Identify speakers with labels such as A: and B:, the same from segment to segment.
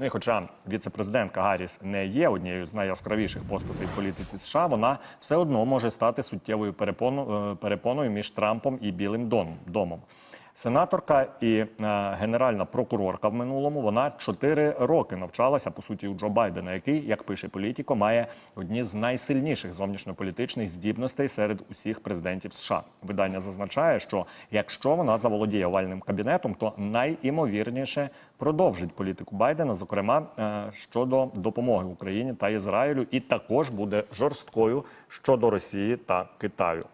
A: Ну і хоча віце-президентка Гарріс не є однією з найяскравіших постатей в політиці США, вона все одно може стати суттєвою е, перепоною між Трампом і Білим домом. Сенаторка і е, генеральна прокурорка в минулому вона чотири роки навчалася по суті у Джо Байдена, який, як пише політіко, має одні з найсильніших зовнішньополітичних здібностей серед усіх президентів США. Видання зазначає, що якщо вона заволодіє овальним кабінетом, то найімовірніше продовжить політику Байдена, зокрема е, щодо допомоги Україні та Ізраїлю, і також буде жорсткою щодо Росії та Китаю.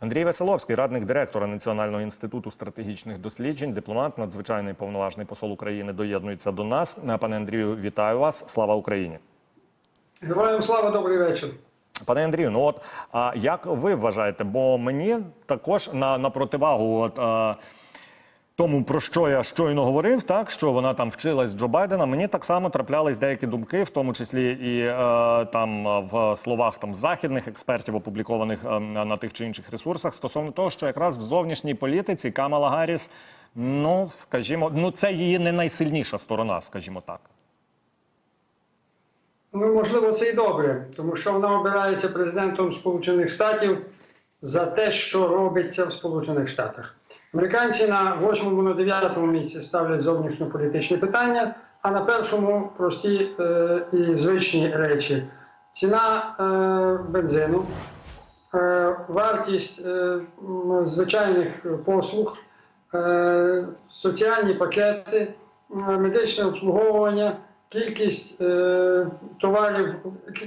A: Андрій Веселовський, радник директора Національного інституту стратегічних досліджень, дипломат, надзвичайний повноважний посол України, доєднується до нас. Пане Андрію, вітаю вас. Слава Україні.
B: Героям слава, добрий вечір.
A: Пане Андрію, ну от а як ви вважаєте? Бо мені також на, на противагу, от а, тому про що я щойно говорив, так що вона там вчилась Джо Байдена. Мені так само траплялись деякі думки, в тому числі і е, там в словах там західних експертів, опублікованих е, на тих чи інших ресурсах, стосовно того, що якраз в зовнішній політиці Камала Гарріс, ну скажімо, ну це її не найсильніша сторона, скажімо так.
B: Ну, можливо, це і добре, тому що вона обирається президентом Сполучених Штатів за те, що робиться в Сполучених Штатах. Американці на 8 на 9 місці ставлять зовнішньополітичні питання, а на першому прості е, і звичні речі: ціна е, бензину, е, вартість е, звичайних послуг, е, соціальні пакети, е, медичне обслуговування, кількість е, товарів,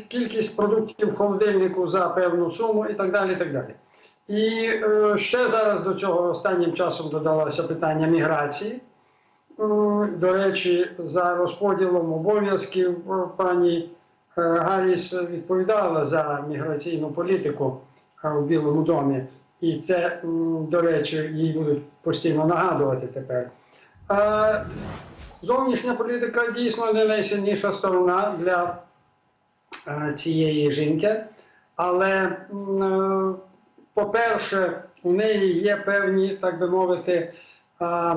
B: кількість продуктів в холодильнику за певну суму і так далі. І, так далі. І е, ще зараз до цього останнім часом додалося питання міграції. До речі, за розподілом обов'язків е, пані е, Гарріс відповідала за міграційну політику е, у Білому домі, і це, до речі, їй будуть постійно нагадувати тепер. Е, Зовнішня політика дійсно не найсильніша сторона для е, цієї жінки, але, е, по-перше, у неї є певні, так би мовити, а,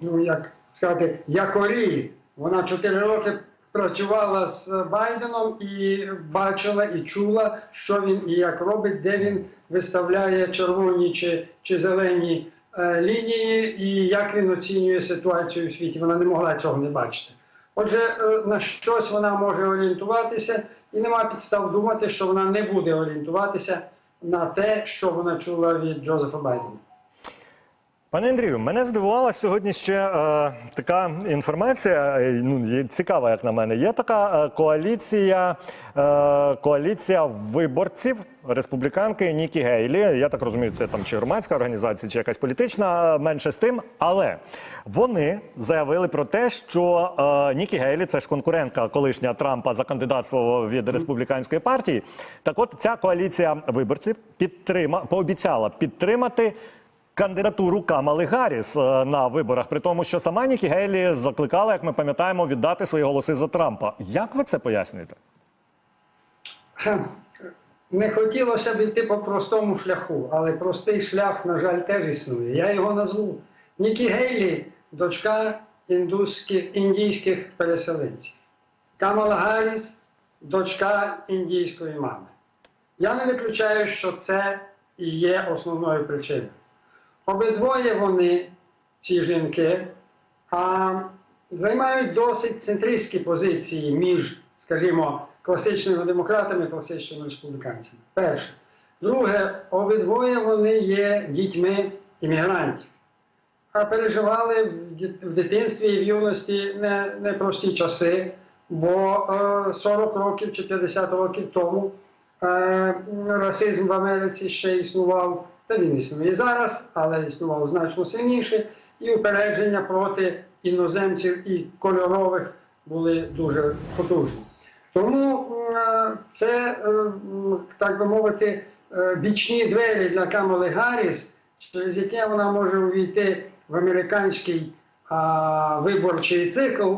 B: ну як сказати, якорі. Вона чотири роки працювала з Байденом і бачила і чула, що він і як робить, де він виставляє червоні чи, чи зелені е, лінії, і як він оцінює ситуацію у світі. Вона не могла цього не бачити. Отже, е, на щось вона може орієнтуватися, і нема підстав думати, що вона не буде орієнтуватися на те, що вона чула від Джозефа Байдена.
A: Пане Андрію, мене здивувала сьогодні ще е, така інформація. е, Ну є цікава, як на мене. Є така е, коаліція, е, коаліція виборців республіканки Нікі Гейлі. Я так розумію, це там чи громадська організація, чи якась політична, е, менше з тим. Але вони заявили про те, що е, Нікі Гейлі, це ж конкурентка колишня Трампа за кандидатство від республіканської партії. Так, от ця коаліція виборців підтрима пообіцяла підтримати кандидатуру Камали Гарріс е, на виборах, при тому, що сама Нікі Гейлі закликала, як ми пам'ятаємо, віддати свої голоси за Трампа. Як ви це пояснюєте?
B: Не хотілося б йти по простому шляху, але простий шлях, на жаль, теж існує. Я його назву. Нікі Гейлі, дочка індуських, індійських переселенців. Камала Гарріс, дочка індійської мами. Я не виключаю, що це і є основною причиною. Обидвоє вони, ці жінки, а, займають досить центристські позиції між, скажімо, класичними демократами і класичними республіканцями. Перше. Друге, обидвоє вони є дітьми іммігрантів. А переживали в дитинстві і в юності не- непрості часи, бо е, 40 років чи 50 років тому е, расизм в Америці ще існував, він існує зараз, але існував значно сильніше, і упередження проти іноземців і кольорових були дуже потужні. Тому е, це, е, так би мовити, е, бічні двері для Камали Гарріс, через яке вона може увійти в американський виборчий цикл,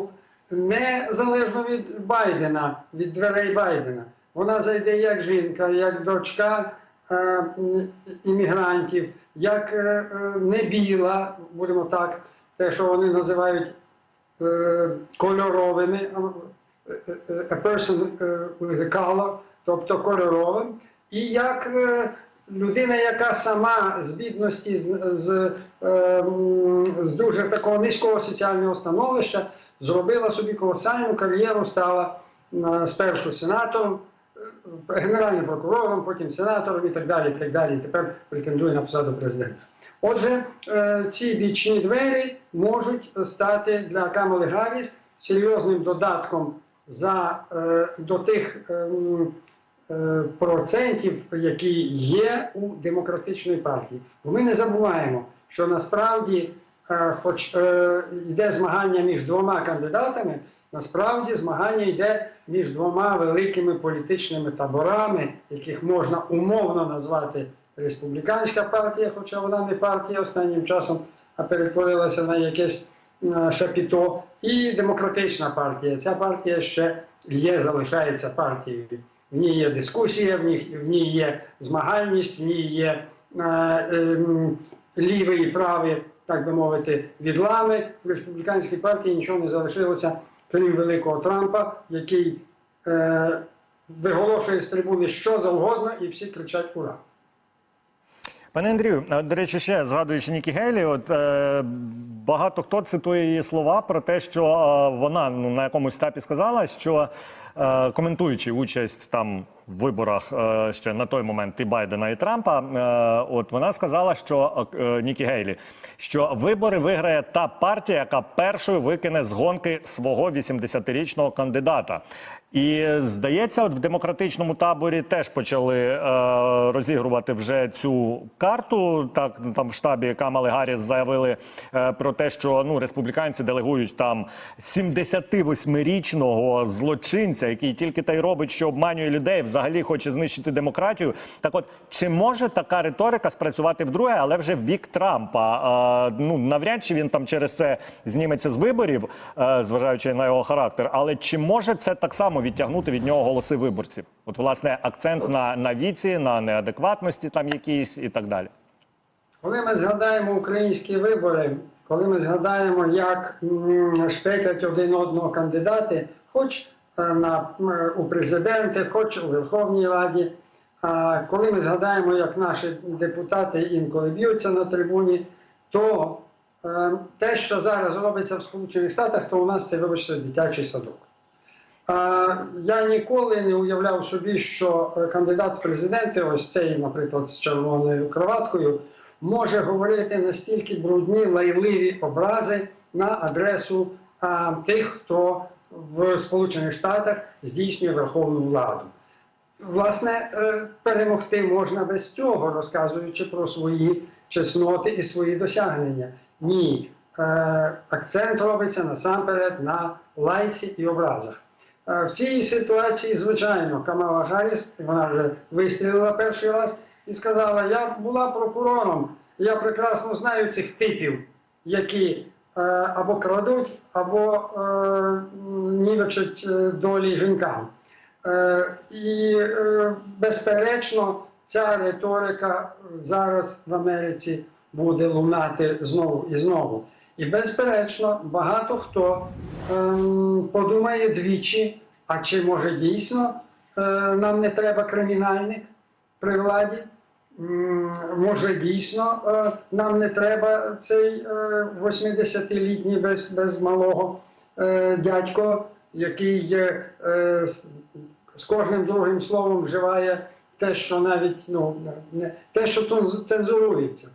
B: незалежно від Байдена, від дверей Байдена. Вона зайде як жінка, як дочка іммігрантів, як е, е, не біла, будемо так, те, що вони називають е, кольоровими, е, е, a person е, with a color, тобто кольоровим, і як е, людина, яка сама з бідності, з, з, е, з дуже такого низького соціального становища, зробила собі колосальну кар'єру, стала е, спершу сенатором, е, генеральним прокурором, потім сенатором і так далі. І так далі. І тепер претендує на посаду президента. Отже, е, ці бічні двері можуть стати для Камали Гарріс серйозним додатком за, е, до тих е, процентів, які є у демократичної партії. Бо ми не забуваємо, що насправді, хоч йде змагання між двома кандидатами, насправді змагання йде між двома великими політичними таборами, яких можна умовно назвати республіканська партія, хоча вона не партія останнім часом, а перетворилася на якесь е, шапіто, і демократична партія. Ця партія ще є, залишається партією. В ній є дискусія, в ній, в ній є змагальність, в ній є е, ем, ліві і праві, так би мовити, відлами. В республіканській партії нічого не залишилося, крім великого Трампа, який е, виголошує з трибуни що завгодно, і всі кричать ура.
A: Пане Андрію, до речі, ще згадуючи Нікі Гейлі, от е, багато хто цитує її слова про те, що е, вона ну на якомусь етапі сказала, що е, коментуючи участь там в виборах е, ще на той момент і Байдена і Трампа, от вона сказала, що Нікі Гейлі, що вибори виграє та партія, яка першою викине з гонки свого 80-річного кандидата. І здається, от в демократичному таборі теж почали е, розігрувати вже цю карту. Так ну, там в штабі Камали Гарріс заявили е, про те, що ну республіканці делегують там 78-річного злочинця, який тільки та й робить, що обманює людей, взагалі хоче знищити демократію. Так, от чи може така риторика спрацювати вдруге, але вже в бік Трампа? Е, ну навряд чи він там через це зніметься з виборів, е, зважаючи на його характер. Але чи може це так само відтягнути від нього голоси виборців? От власне акцент на, на віці, на неадекватності там якісь і так далі.
B: Коли ми згадаємо українські вибори, коли ми згадаємо, як шпеклять один одного кандидати, хоч е, на, у президенти, хоч у Верховній Раді, а коли ми згадаємо, як наші депутати інколи б'ються на трибуні, то е, те, що зараз робиться в Сполучених Штатах, то у нас це, вибачте, дитячий садок. Я ніколи не уявляв собі, що е, кандидат в президенти, ось цей, наприклад, з червоною кроваткою, може говорити настільки брудні, лайливі образи на адресу а, тих, хто в Сполучених Штатах здійснює верховну владу. Власне, е, перемогти можна без цього, розказуючи про свої чесноти і свої досягнення. Ні, е, акцент робиться насамперед на лайці і образах. Е, В цій ситуації, звичайно, Камала Гарріс, вона вже вистрілила перший раз і сказала: Я була прокурором, я прекрасно знаю цих типів, які е, або крадуть, або е, нівечать е, долі жінкам. Е, І, е, безперечно, ця риторика зараз в Америці буде лунати знову і знову. І, безперечно, багато хто ем, подумає двічі, а чи може дійсно е, нам не треба кримінальник при владі? Може, дійсно е, нам не треба цей е, 80-літній без, без малого е, дядько, який е, е, з- кожним другим словом вживає те, що навіть ну, не, те, що цензурується.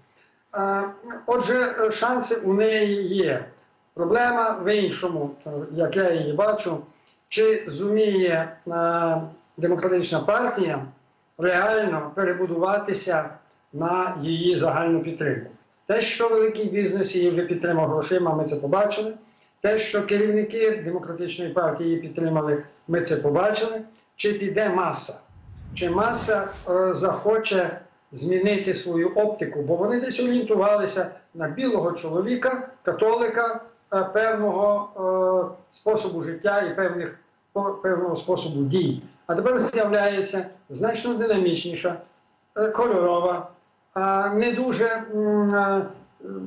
B: Е, Отже, е, шанси у неї є. Проблема в іншому, е, як я її бачу, чи зуміє е, демократична партія реально перебудуватися на її загальну підтримку. Те, що великий бізнес її вже підтримав грошима, ми це побачили. Те, що керівники демократичної партії її підтримали, ми це побачили. Чи піде маса? Чи маса е, захоче змінити свою оптику? Бо вони десь орієнтувалися на білого чоловіка, католика е, певного е, способу життя і певних, певного способу дій. А тепер з'являється значно динамічніша, е, кольорова, не дуже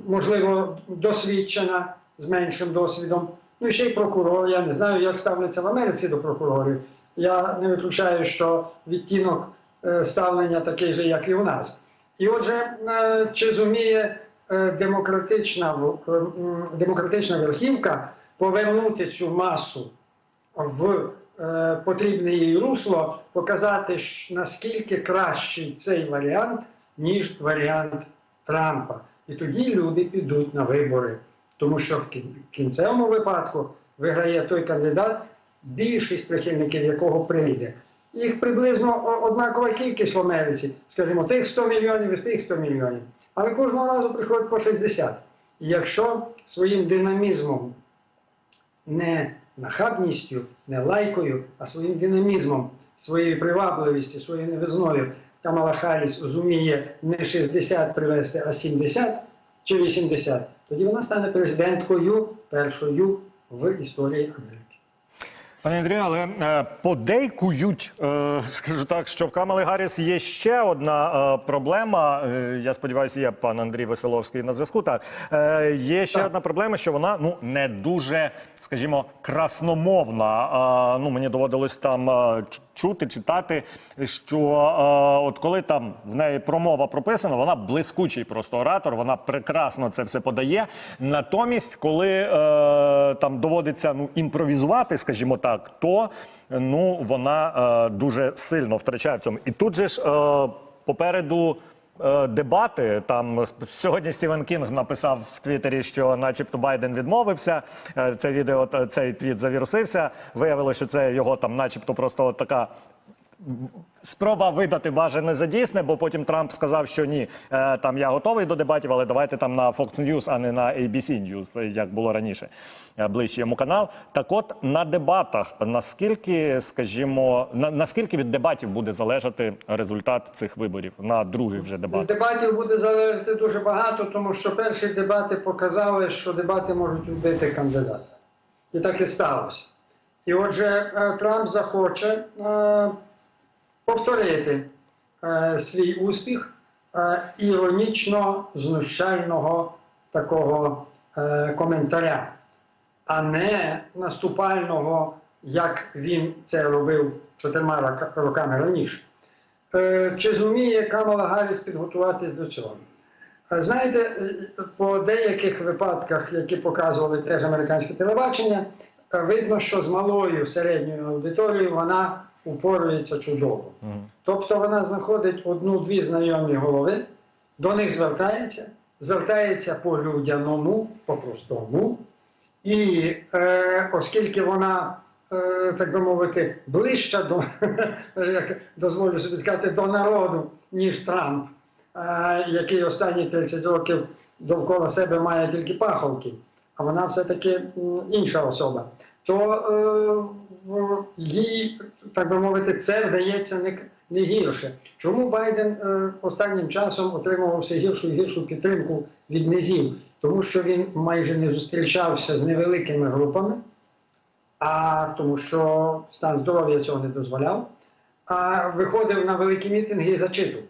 B: можливо, досвідчена з меншим досвідом. Ну і ще й прокурор. Я не знаю, як ставляться в Америці до прокурорів. Я не виключаю, що відтінок е, ставлення такий же, як і у нас. І отже, е, чи зуміє демократична, демократична верхівка повернути цю масу в е, потрібне їй русло, показати, наскільки кращий цей варіант, ніж варіант Трампа. І тоді люди підуть на вибори. Тому що в кінцевому випадку виграє той кандидат, більшість прихильників якого прийде. Їх приблизно однакова кількість в Америці, скажімо, тих 100 мільйонів і тих 100 мільйонів. Але кожного разу приходить по 60. І якщо своїм динамізмом не нахабністю, не лайкою, а своїм динамізмом, своєю привабливістю, своєю новизною Камала Харріс зуміє не 60 привести, а 70 чи 80, тоді вона стане президенткою першою в історії Америки.
A: Пане Андрію, але е, подейкують, е, скажу так, що в Камали Гарріс є ще одна е, проблема. Е, я сподіваюся, є пан Андрій Веселовський на зв'язку. Так е, є ще
B: Так.
A: одна проблема, що вона ну не дуже, скажімо, красномовна. Е, ну мені доводилось там е, чути, читати, що е, от коли там в неї промова прописана, вона блискучий просто оратор, вона прекрасно це все подає. Натомість, коли е, там доводиться ну імпровізувати, скажімо так, то ну вона е, дуже сильно втрачає в цьому. І тут же ж е, попереду. Е, Дебати там сьогодні Стівен Кінг написав в Твіттері, що, начебто, Байден відмовився. Е, Це відео цей твіт завірусився. Виявилося, що це його там, начебто, просто от така спроба видати бажане за дійсне, бо потім Трамп сказав, що ні, е, там я готовий до дебатів, але давайте там на Fox News, а не на ABC News, як було раніше. Е, Ближче йому канал. Так от на дебатах, наскільки, скажімо, на, наскільки від дебатів буде залежати результат цих виборів на других вже дебатах?
B: Дебатів буде залежати дуже багато, тому що перші дебати показали, що дебати можуть вбити кандидата. І так і сталося. І отже, е, Трамп захоче повторити е, свій успіх е, іронічно знущального такого е, коментаря, а не наступального, як він це робив чотирма роками раніше. Чи зуміє Камала Гарріс підготуватись до цього? Знаєте, по деяких випадках, які показували теж американське телебачення, видно, що з малою середньою аудиторією вона упорується чудово. Тобто вона знаходить одну-дві знайомі голови, до них звертається, звертається по людяному, по-простому. І е, оскільки вона, е, так би мовити, ближча до, як дозволю собі сказати, до народу, ніж Трамп, е, який останні 30 років довкола себе має тільки паховки, а вона все-таки інша особа, то е, їй, так би мовити, це вдається не, не гірше. Чому Байден е, останнім часом отримував все гіршу і гіршу підтримку від низів? Тому що він майже не зустрічався з невеликими групами, а тому що стан здоров'я цього не дозволяв, а виходив на великі мітинги і зачитував.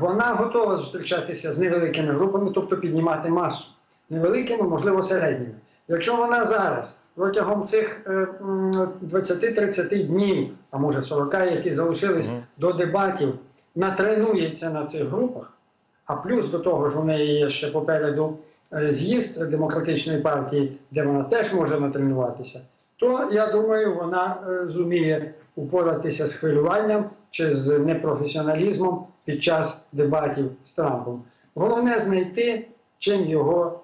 B: Вона готова зустрічатися з невеликими групами, тобто піднімати масу. Невеликими, можливо, середніми. Якщо вона зараз протягом цих е, 20-30 днів, а може 40, які залишились
A: Мгм.
B: до дебатів, натренується на цих групах, а плюс до того ж у неї є ще попереду е, з'їзд демократичної партії, де вона теж може натренуватися, то я думаю, вона е, зуміє упоратися з хвилюванням чи з непрофесіоналізмом під час дебатів з Трампом. Головне знайти, чим його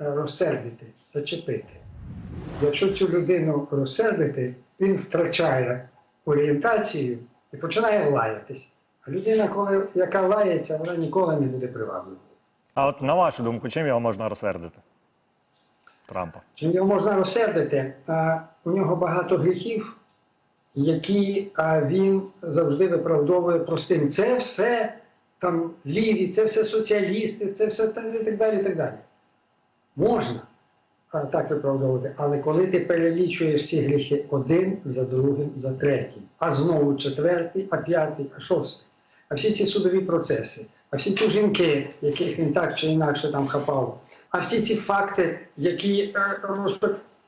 B: е, розсердити, зачепити. Якщо цю людину розсердити, він втрачає орієнтацію і починає лаятись. А людина, коли, яка лається, вона ніколи не буде привабливою.
A: А от на вашу думку, чим його можна розсердити? Трампа.
B: Чим його можна розсердити? А, у нього багато гріхів, які а, він завжди виправдовує простим. Це все там ліві, це все соціалісти, це все і так далі. і так далі. Можна так виправдовувати, але коли ти перелічуєш ці гріхи один за другим, за третім, а знову четвертий, а п'ятий, а шостий, а всі ці судові процеси, а всі ці жінки, яких він так чи інакше там хапав, а всі ці факти, які е,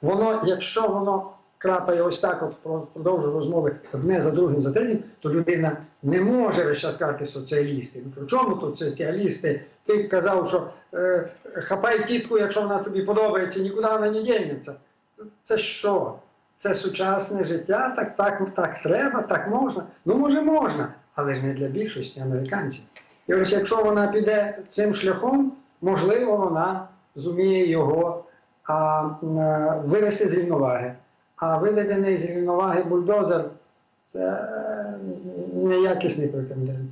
B: воно, якщо воно крапає ось так, от впро- впродовж розмови одне за другим за третім, то людина не може весь час сказати соціалісти. Ну при чому тут соціалісти? Ти казав, що е, хапай тітку, якщо вона тобі подобається, нікуди вона не дінеться. Це що? Це сучасне життя, так, так, так треба, так можна. Ну, може, можна, але ж не для більшості американців. І ось якщо вона піде цим шляхом, можливо, вона зуміє його а, е, вивести з рівноваги. А виведений з рівноваги бульдозер це е, неякісний претендент.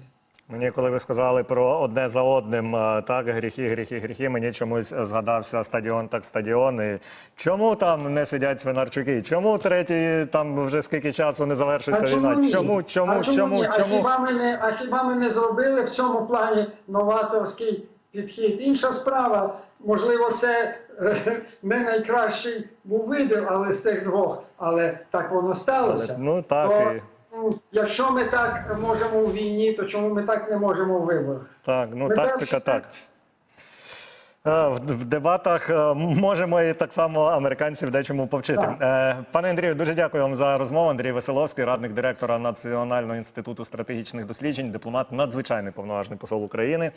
A: Мені, коли ви сказали про одне за одним, е, так, гріхи, гріхи, гріхи, мені чомусь згадався стадіон, так стадіон. І чому там не сидять свинарчуки? Чому третій там вже скільки часу не завершиться війна?
B: ні?
A: Чому, чому,
B: а чому,
A: чому, чому?
B: А хіба ми не, а хіба ми не зробили в цьому плані новаторський підхід? Інша справа, можливо, це е, не найкращий був вибір, але з тих двох, але так воно сталося.
A: Але, ну так,
B: То,
A: і,
B: ну, якщо ми так можемо у війні, то чому ми так не можемо виборах?
A: так, ну
B: Ми
A: тактика так. Е, В в дебатах е, можемо і так само американців дечому повчити.
B: Так.
A: Пане Андрію, дуже дякую вам за розмову. Андрій Веселовський, радник директора Національного інституту стратегічних досліджень, дипломат, надзвичайний повноважний посол України.